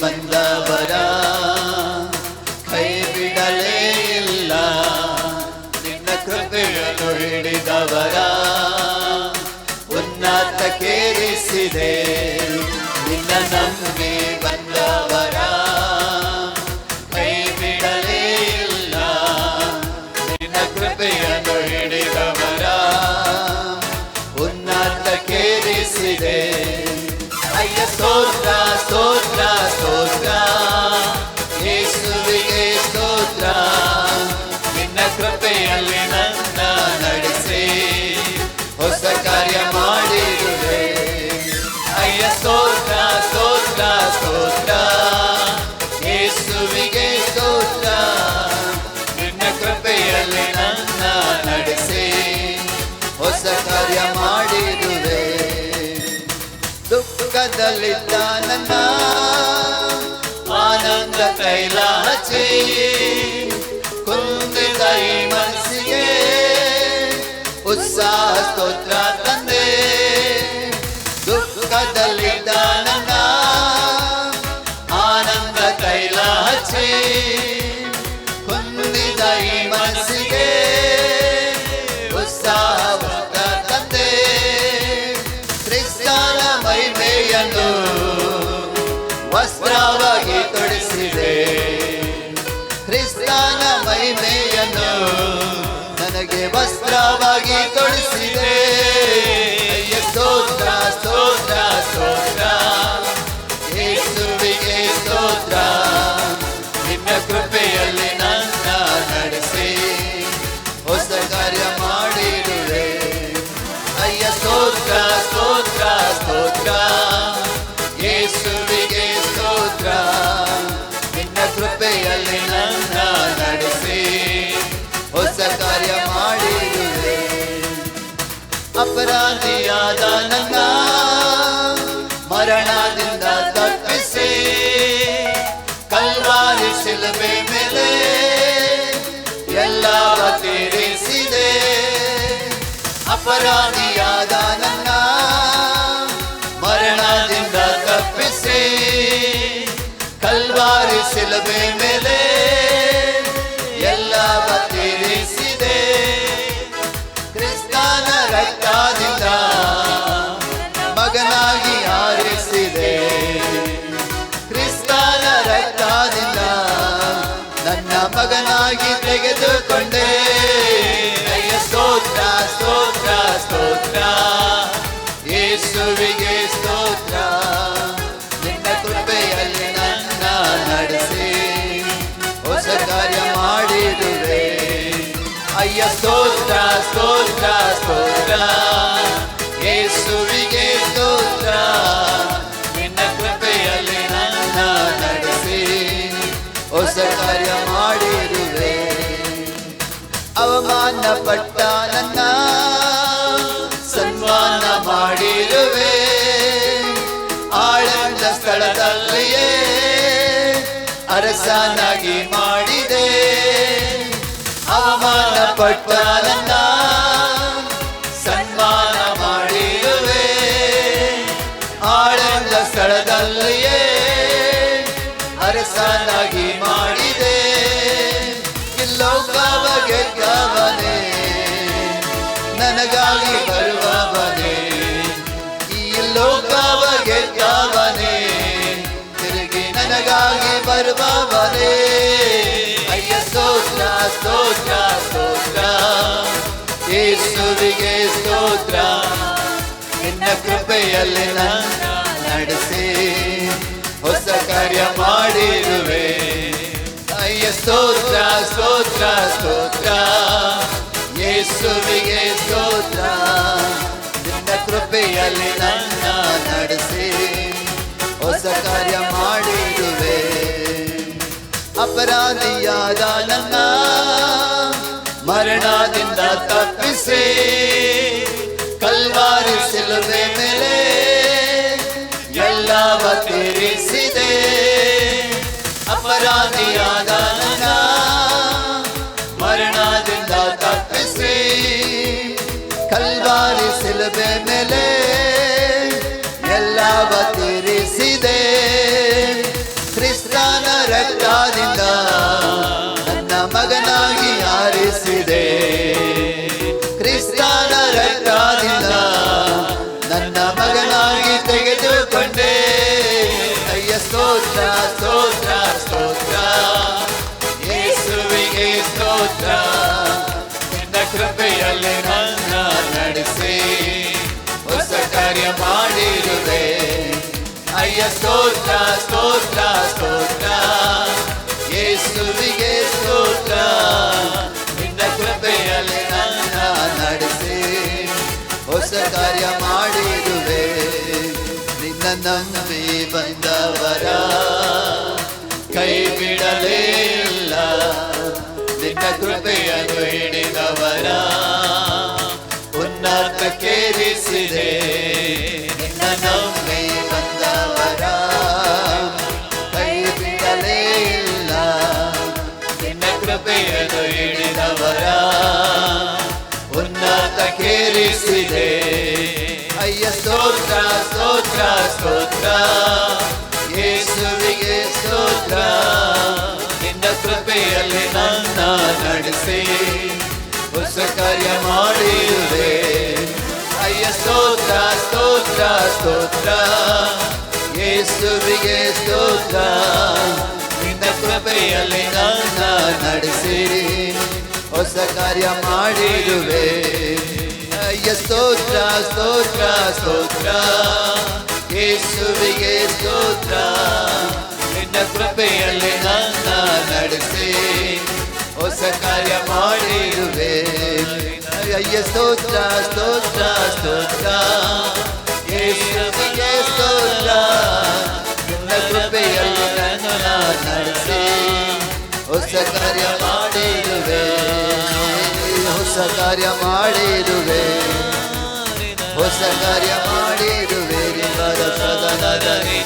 ಬಂದವರ ಕೈ ಬಿಡಲೇ ಇಲ್ಲ. ನಿನ್ನ ಕೃಪೆಯನ್ನು ಹಿಡಿದವರ, ಉನ್ನತ ಕೇರಿಸಿದೆ ನಿನ್ನ ನಂಬಿ ಬಂದವರ, ಕೈ ಬಿಡಲೇ ಇಲ್ಲ. ನಿನ್ನ ಕೃಪೆಯನ್ನು ಹಿಡಿದವರ, ಉನ್ನತ ಕೇರಿಸಿದೆ ಅಯ್ಯ ಸೋತ್ರ ಸ್ತೋತ್ರ ಸ್ತೋತ್ರ ಸ್ತೋತ್ರ. ಯೇಸುವಿಗೆ ಸ್ತೋತ್ರ. ನಿನ್ನ ಕೃಪೆಯಲ್ಲಿ ನನ್ನ ನಡೆಸಿ. ಹೊಸ ಕಾರ್ಯ ಮಾಡಿದುವೆ. ದುಃಖದಲ್ಲಿ ನನ್ನ ಆನಂದ ಕೈಲಾಚೆ ಕುಂದಿದ ಈ ಮನಸ್ಸಿಗೆ ಉತ್ಸಾಹ ಸ್ತೋತ್ರ ತಂದೆ. ದುಃಖದಲ್ಲಿ ವಸ್ತ್ರವಾಗಿ ತೊಡಿಸಿದೆ. ಕ್ರಿಸ್ತನ ಮಹಿಮೆಯನ್ನು ನನಗೆ ವಸ್ತ್ರವಾಗಿ ತೊಡಿಸಿದೆ. ಸ್ತೋತ್ರ ಸ್ತೋತ್ರ ಸ್ತೋತ್ರ. ಕೃಪೆಯಲ್ಲಿ ನನ್ನ ನಡೆಸಿ. ಹೊಸ ಕಾರ್ಯ ಮಾಡಿರುವೆ. ಅಪರಾಧಿಯಾದ ನನ್ನ ಮರಣದಿಂದ ತಪ್ಪಿಸಿ. ಕಲ್ವಾರಿ ಶಿಲುಬೆ ಮೇಲೆ ಎಲ್ಲ ತೀರಿಸಿದೆ. ಅಪರಾಧಿಯಾದ ನನ್ನ ಮರಣದಿಂದ ತಪ್ಪಿಸಿ. ಕಲ್ವಾರಿ ಶಿಲುಬೆ ಮೇಲೆ ಮಗನಾಗಿ ತೆಗೆದುಕೊಂಡೆ. ಅಯ್ಯ, ಸ್ತೋತ್ರ ಸ್ತೋತ್ರ ಸ್ತೋತ್ರ. ಯೇಸುವಿಗೆ ಸ್ತೋತ್ರ. ನಿನ್ನ ಕೃಪೆಯಲ್ಲಿ ನನ್ನ ನಡೆಸಿ. ಹೊಸ ಕಾರ್ಯ ಮಾಡಿರುವೆ ಅಯ್ಯ, ಸ್ತೋತ್ರ ಸ್ತೋತ್ರ ಸ್ತೋತ್ರ. ಯೇಸುವಿಗೆ ಸ್ತೋತ್ರ. ಅವಮಾನ ಪಟ್ಟ ನನ್ನ ಸನ್ಮಾನ ಮಾಡಿರುವೆ. ಆಳಂದ ಸ್ಥಳದಲ್ಲಿಯೇ ಅರಸನಾಗಿ ಮಾಡಿದೆ. ಅವಮಾನ ಪಟ್ಟ ನನ್ನ ಸನ್ಮಾನ ಮಾಡಿರುವೆ. ಆಳಂದ ಸ್ಥಳದಲ್ಲಿಯೇ ಅರಸನಾಗಿ ಮಾಡಿದೆ ಬರುವವನೇ ಅಯ್ಯ ಸ್ತೋತ್ರ ಸ್ತೋತ್ರ ಯೇಸುವಿಗೆ ಸ್ತೋತ್ರ. ನಿನ್ನ ಕೃಪೆಯಲ್ಲಿ ನನ್ನ ನಡೆಸಿ. ಹೊಸ ಕಾರ್ಯ ಮಾಡಿರುವೆ. ಅಯ್ಯ ಸ್ತೋತ್ರ ಸ್ತೋತ್ರ ಸ್ತೋತ್ರ ಯೇಸುವಿಗೆ ಸ್ತೋತ್ರ. ನಿನ್ನ ಕೃಪೆಯಲ್ಲಿ ನನ್ನ ನಡೆಸಿ. ಹೊಸ ಕಾರ್ಯ ಮಾಡಿರುವೆ ಅಪರಾಧಿಯಾದ ನನ್ನ ಮರಣದಿಂದ ತಪ್ಪಿಸಿ ಕಲ್ವಾರಿ ಶಿಲುಬೆ ಮೇಲೆ ಎಲ್ಲವ ತೀರಿಸಿದೆ ಅಪರಾಧಿಯಾದ ನನ್ನ ಮರಣದಿಂದ ತಪ್ಪಿಸಿ ಕಲ್ವಾರಿ ಶಿಲುಬೆ ಮೇಲೆ ಎಲ್ಲವ ತೀರಿಸಿದೆ ಮಾಡಿರುವೆ ಅಯ್ಯ ಸ್ತೋತ್ರ ಸ್ತೋತ್ರ ಸ್ತೋತ್ರ ಯೇಸುವಿಗೆ ಸ್ತೋತ್ರ ನಿನ್ನ ಕೃಪೆಯಲ್ಲಿ ನನ್ನ ನಡೆಸಿ ಹೊಸ ಕಾರ್ಯ ಮಾಡಿರುವೆ ನಿನ್ನ ನಂಬಿ ಬಂದವರ ಕೈ ಬಿಡಲೇ ಇಲ್ಲ ನಿನ್ನ ಕೃಪೆಯನ್ನು ಹಿಡಿದವರ ನಮ್ಮೆ ಬಂದವರ ಕೈ ಬಿಡಲೇ ಇಲ್ಲ. ನಿನ್ನ ಕೃಪೆಯನ್ನು ಹಿಡಿದವರ ಉನ್ನತಕ್ಕೇರಿಸಿದೆ ಅಯ್ಯ ಸ್ತೋತ್ರ ಸ್ತೋತ್ರ ಸ್ತೋತ್ರ. ಯೇಸುವಿಗೆ ಸ್ತೋತ್ರ. ನಿನ್ನ ಕೃಪೆಯಲ್ಲಿ ನನ್ನ ನಡೆಸಿ, ಹೊಸ ಕಾರ್ಯ ಮಾಡಿರುವೆ. ಅಯ್ಯ ಸ್ತೋತ್ರ ಸ್ತೋತ್ರ. ಸ್ತೋತ್ರ ಯೇಸುವಿಗೆ ಸ್ತೋತ್ರ. ನಿನ್ನ ಕೃಪೆಯಲ್ಲಿ ನನ್ನ ನಡೆಸಿರಿ ಹೊಸ ಕಾರ್ಯ ಮಾಡಿರುವೆ. ಸ್ತೋತ್ರ ಸ್ತೋತ್ರ ಸ್ತೋತ್ರ. ಯೇಸುವಿಗೆ ಸ್ತೋತ್ರ. ನಿನ್ನ ಕೃಪೆಯಲ್ಲಿ ನನ್ನ ನಡೆಸಿ. ಹೊಸ ಕಾರ್ಯ ಮಾಡಿರುವೆ. ಸ್ತೋತ್ರ ಸ್ತೋತ್ರ ಸ್ತೋತ್ರ. ಯೇಸುವಿಗೆ ಸ್ತೋತ್ರ ನಿನ್ನ ಕೃಪೆಯಲ್ಲಿ ಹೊಸ ಕಾರ್ಯ ಮಾಡಿರುವೆ ಹೊಸ ಕಾರ್ಯ ಮಾಡಿರುವೆ ಸದನದಲ್ಲಿ